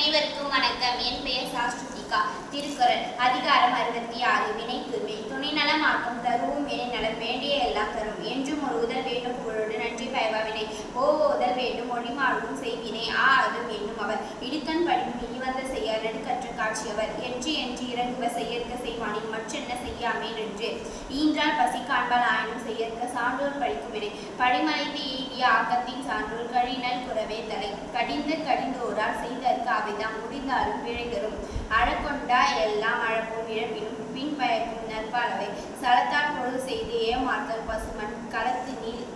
அனைவருக்கும் வணக்கம். என் பெயர் சாஸ்திகா திருக்குறள் அதிகாரம் அறுபத்தி ஆறு. வினை தூய்மை துணைநலமாக்கும் தருவும் வினை நலம் வேண்டிய எல்லாம் தரும். என்றும் ஒரு உதல் வேண்டும் புகழோடு நன்றி பயவாவினை. ஓ உதல் வேண்டும் மொழிமாறும் செய்வினை. ஆ அதும் என்னும் அவர். இடுக்கண் படியும் இனிவந்த செய்ய நடுக்கற்ற காட்சியவர். என்று என்று இறங்குவ செய்யற்க செய்வானின் மற்றென்ன செய்யாமே என்று ஈன்றால் பசி காண்பால் ஆயினும் செய்யற்க சான்றோர் படிக்கும் வினை. படிமலைத்து ஈடிய ஆக்கத்தின் சான்றோர் கழிநல் குறவே தலை. கடிந்து கடிந்தோரால் செய்தற்கு அவைதாம் முடிந்தாலும் பிழைதரும் அழக்கொண்டா எல்லாம் அழப்பும் இழப்பினும் பின் பயக்கும் நற்பாலவை. சலத்தால் பொழுது செய்து ஏமாற்றல் பசுமன் களத்து நீர்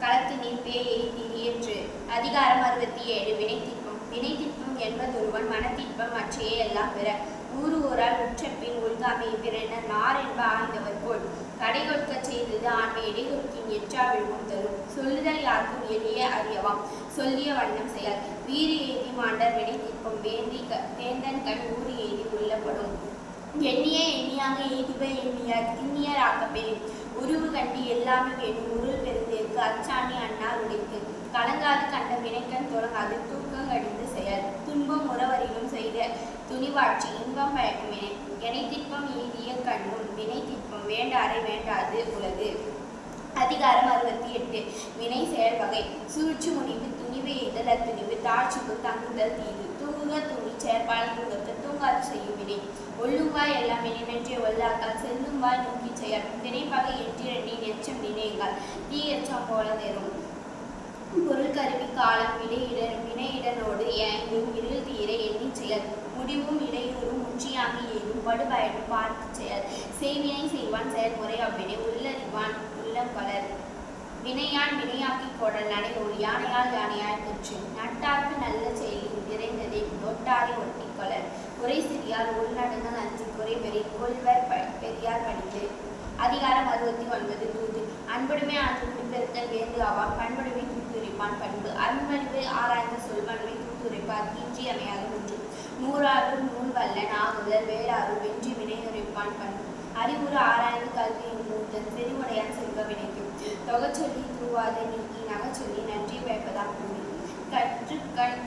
களத்து நீர் பேயை திரியற்று அதிகாரம் அறுபத்தி ஏழு. வினைத்திற்பம். வினைத்திற்பம் என்பதொருவன் மனத்திற்பம் மற்றையே எல்லாம் பெற. ஊறு ஊரால் உற்ற பின் உள்காமை பிறன நார் என்ப ஆய்ந்தவர் போல். கடை கொடுக்கச் செய்தது ஆண்மை இடைகொடுக்கின் எற்றா விழுவும் தரும். சொல்லுதல் யாருக்கும் எளிய அறியவாம். சொல்லிய வண்ணம் செயல். வீரி ஏதி மாண்டர் வேந்தி க வேந்தன் கண் ஊறி எய்தி உள்ளப்படும் எண்ணிய எண்ணியாக எய்துவ எண்ணியார் திண்ணியர் ஆக்கப்பெறும் உருவு கண்டு எல்லாமே வேணும் உருள் பெருந்தேற்கு அச்சாணி அண்ணார் உடைத்து. கலங்காது கண்ட வினைக்கண் தொடங்காது தூக்கம் கடிந்து செயல். துன்பம் உறவரிலும் செய்த துணிவாட்சி இன்பம் பயக்கும் வினை எனை திற்பம் எய்திய கண்ணும் வினை திற்பம் வேண்டாரை வேண்டாது உலகு. அதிகாரம் அறுபத்தி எட்டு வினை செயல் வகை. சூழ்ச்சி முடிவு துணிவு எய்தல் அத்துணிவு தாழ்ச்சிக்கு தங்குதல் தீது. வினை எல்லாம் நினைவென்றே ஒல்லாக்கால் செல்லும் வாய் நோக்கி செய்யார் திணைப்பகை எட்டிரண்டி நெச்சம் நினைகால் தீ எச்சம் போல தரும். பொருள் கருவி காலம் வினையிட வினையிடனோடு ஏங்கும் இருள் தீர எண்ணி செயல். முடிவும் இடையூறும் முற்றியாகி ஏதும் படுபயனும் பார்த்து செயல். செய்வினை செய்வான் செயல்முறை அவ்வினை உள்ளறிவான் உள்ளம் பலர் வினையான் வினையாக்கி கொடல் நடை ஒரு யானையால் யானையாய் தொற்று நட்டார்க்கு நல்ல செயலில் விரைந்தது. ஒரே சிறியார் உள்நடுங்கள் அஞ்சு குறை பெரிய கொள்வர் பெரியார் படித்து அதிகாரம் அறுபத்தி ஒன்பது தூது. அன்புடைமை ஆற்று பெருத்தல் வேந்து ஆவான் பண்புடைமை தூத்துரைப்பான் பண்பு. அன்பறிவு ஆராய்ந்த சொல்வன்மை தூத்துரைப்பார். இன்றி அமையாக ஒன்று நூறாறு நூல் வல்லன் ஆகுதல் வேளாறு வென்றி வினையுரைப்பான் பண்பு. அறிவுறு ஆராய்ந்து கல்வியின் மூத்தன் செறிவுடையான் செல்வ வினைக்கும் தொகச்சொல்லி தூவாத நீக்கி நகச்சொல்லி நன்றி பயப்பதாம் கூறி. கண்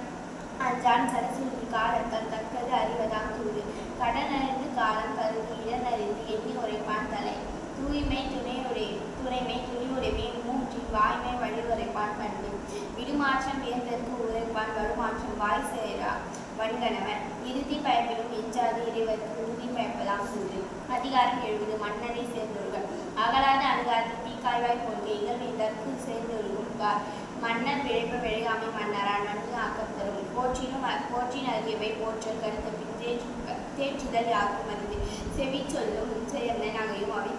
அஞ்சான் சரசொல்லி காலங்கள் தக்கது அறிவதாம் தூது கடனறிந்து காலம் கருதி இடனறிந்து எண்ணி உரைப்பான் தலை. தூய்மை துணையுடை துறைமை துணிவுடைமை மூன்றின் வாய்மை வழிவுரைப்பான் பண்பு. விடுமாற்றம் வேந்தற்கு உரைப்பான் வருமாற்றம் வாய் சேரா. வன்கணவன் இறுதி பயப்பிலும் எஞ்சாது இறைவருக்கு உறுதி பயப்பதாம் சூது அதிகாரம் எழுபது மன்னரை சேர்ந்தவர்கள் அகலாத அணுகாது தீக்காய்வாய் போன்ற இகழ்வை தற்கு சேர்ந்து பார் மன்னர் பிழைப்பு விழையாமை மன்னரால் நன்கு ஆக்கம் தரும். போற்றினும் போற்றின் அறியவை போற்றல் கருத்த பின் தேற்று தேற்றுதல் யாக்கும் அறிந்து செவி சொல்லும் செயல்ல நகையும் அவை